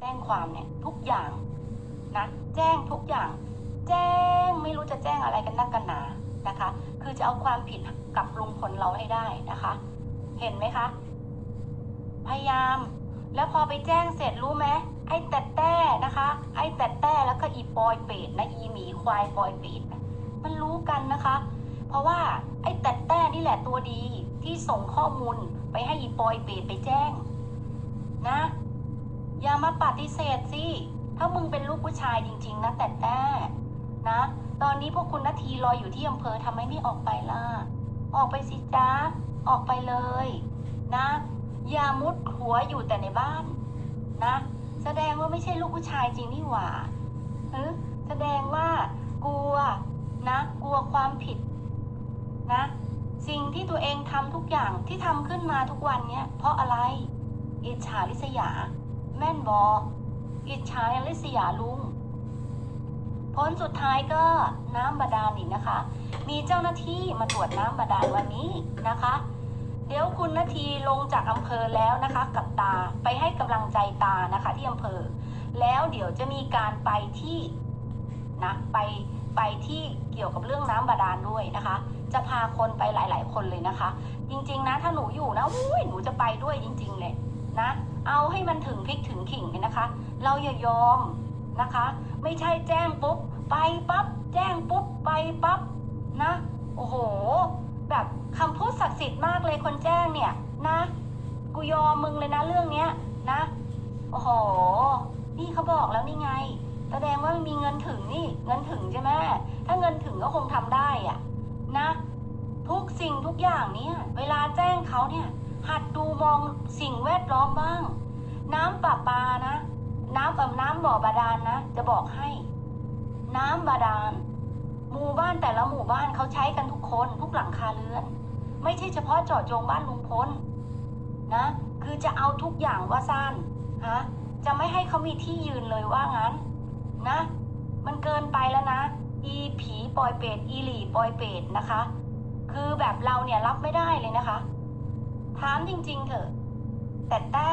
แจ้งความเนี่ยทุกอย่างนะแจ้งทุกอย่าง แจ้งไม่รู้จะแจ้งอะไรกันนักกันหนานะคะ คือจะเอาความผิดกับลุงพลเราให้ได้นะคะ เห็นไหมคะ พยายาม แล้วพอไปแจ้งเสร็จรู้ไหมไอ้แต่แต้นะคะ ไอ้แต่แต้แล้วก็อีปอยเป็ดนะอีหมีควายปอยเป็ดมันรู้กันนะคะ เพราะว่าไอ้แต่แต้นี่แหละตัวดีที่ส่งข้อมูลไปให้อีปอยเป็ดไปแจ้ง นะ อย่ามาปฏิเสธสิ ถ้ามึงเป็นลูกผู้ชายจริง ๆ นะแต่แต่นะ ตอนนี้พวกคุณนาทีรออยู่ที่อำเภอทำไมไม่ออกไปล่ะ ออกไปสิจ้าออกไปเลย นะ อย่ามุดหัวอยู่แต่ในบ้าน นะ แสดงว่าไม่ใช่ลูกผู้ชายจริงนี่หว่าเออแสดงว่ากลัวนะ กลัวความผิด นะ สิ่งที่ตัวเองทำทุกอย่างที่ทำขึ้นมาทุกวันเนี้ยเพราะอะไรอิจฉาริษยา แม่นบออิจฉาริษยาลุง ผลสุดท้ายก็น้ำบาดาลอีกนะคะ มีเจ้าหน้าที่มาตรวจน้ำบาดาลวันนี้นะคะ เดี๋ยวคุณนาทีลงจากอำเภอแล้วนะคะ กับตาไปให้กำลังใจตานะคะ ที่อำเภอ แล้วเดี๋ยวจะมีการไปที่นะไปไปที่เกี่ยวกับเรื่องน้ำบาดาลด้วยนะคะ จะพาคนไปหลาย ๆ คนเลยนะคะ จริง ๆ นะถ้าหนูอยู่นะอุ้ยหนูจะไปด้วยจริง ๆ เลย นะ เอาให้มันถึงพริกถึงขิงเลยนะคะ เราอย่ายอมนะคะ ไม่ใช่แจ้งปุ๊บ ไปปั๊บ แจ้งปุ๊บ ไปปั๊บนะ โอ้โห แบบคำพูดศักดิ์สิทธิ์มากเลยคนแจ้งเนี่ยนะ กูยอมมึงเลยนะเรื่องเนี้ยนะ โอ้โห นี่เขาบอกแล้วนี่ไง แสดงว่ามีเงินถึงนี่ เงินถึงใช่ไหมถ้าเงินถึงก็คงทำได้อะนะ ทุกสิ่งทุกอย่างเนี่ย เวลาแจ้งเขาเนี่ย หัดดูมองสิ่งแวดล้อมบ้าง น้ำประปานะ น้ำแบบน้ำบ่อบาดาลนะ จะบอกให้ น้ำบาดาล หมู่บ้านแต่ละหมู่บ้านเขาใช้กันทุกคนทุกหลังคาเรือน ไม่ใช่เฉพาะเจาะจงบ้านลุงพลนะ คือจะเอาทุกอย่างว่าสั้นฮะจะไม่ให้เขามีที่ยืนเลยว่างั้น นะ มันเกินไปแล้วนะ อีผีปอยเป็ดอีหลีปอยเป็ดนะคะ คือแบบเราเนี่ยรับไม่ได้เลยนะคะ ถามจริง ๆ เถอะ แต่แต่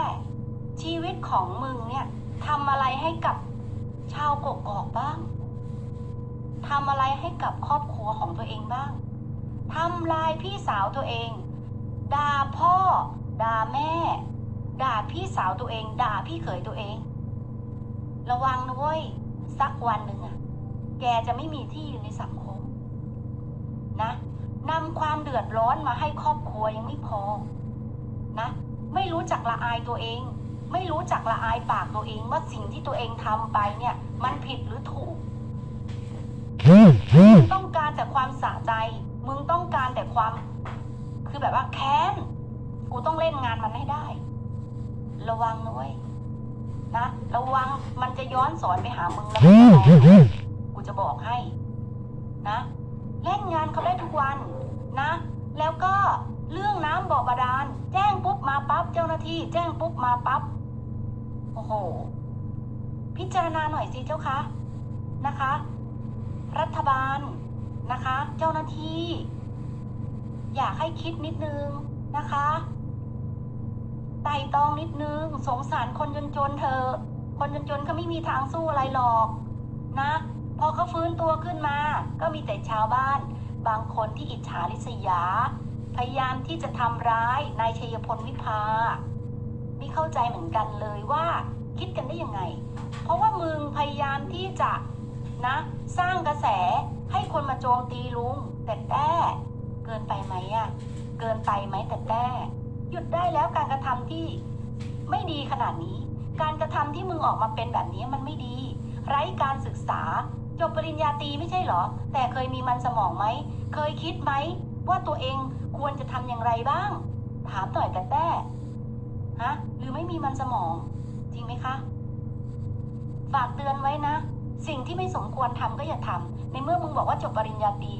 ชีวิตของมึงเนี่ยทำอะไรให้กับชาวกกอกบ้างทำอะไรให้กับครอบครัวของตัวเองบ้างทำลายพี่สาวตัวเอง ด่าพ่อ ด่าแม่ ด่าพี่สาวตัวเอง ด่าพี่เขยตัวเอง ระวังนะเว้ย สักวันหนึ่งอะแกจะไม่มีที่อยู่ในสังคม นะนำความเดือดร้อนมาให้ครอบครัวยังไม่พอ นะ ไม่รู้จักละอายตัวเอง ไม่รู้จักละอายปากตัวเองว่าสิ่งที่ตัวเองทำไปเนี่ย มันผิดหรือถูกมึงต้องการแต่ความสะใจ มึงต้องการแต่ความ คือแบบว่าแค้น กูต้องเล่นงานมันให้ได้ ระวังนะเว้ยนะ ระวังมันจะย้อนสอนไปหามึงแล้วกูจะบอกให้ นะ เล่นงานเขาได้ทุกวันนะ แล้วก็ เรื่องน้ำบ่อบาดาล แจ้งปุ๊บมาปั๊บเจ้าหน้าที่ แจ้งปุ๊บมาปั๊บโอ้โห พิจารณาหน่อยสิเจ้าคะนะคะ รัฐบาลนะคะ เจ้าหน้าที่ อยากให้คิดนิดนึงนะคะไต่ตองนิดนึง สงสารคนจนๆเธอ คนจนๆเขาไม่มีทางสู้อะไรหรอก นะ พอเขาฟื้นตัวขึ้นมา ก็มีแต่ชาวบ้าน บางคนที่อิจฉาริษยา พยายามที่จะทำร้ายนายชัยพลวิภา ไม่เข้าใจเหมือนกันเลยว่าคิดกันได้ยังไง เพราะว่ามึงพยายามที่จะนะ สร้างกระแสให้คนมาโจมตีลุงแต่แต่เกินไปไหมอะเกินไปไหมแต่แต่หยุดได้แล้วการกระทำที่ไม่ดีขนาดนี้ การกระทำที่มึงออกมาเป็นแบบนี้มันไม่ดี ไร้การศึกษา จบปริญญาตรีไม่ใช่เหรอ แต่เคยมีมันสมองไหม เคยคิดไหมว่าตัวเอง ควรจะทำอย่างไรบ้าง ถามหน่อยกระแต่ฮะหรือไม่มีมันสมอง จริงไหมคะ ฝากเตือนไว้นะ สิ่งที่ไม่สมควรทำก็อย่าทำในเมื่อมึงบอกว่าจบปริญญาตรี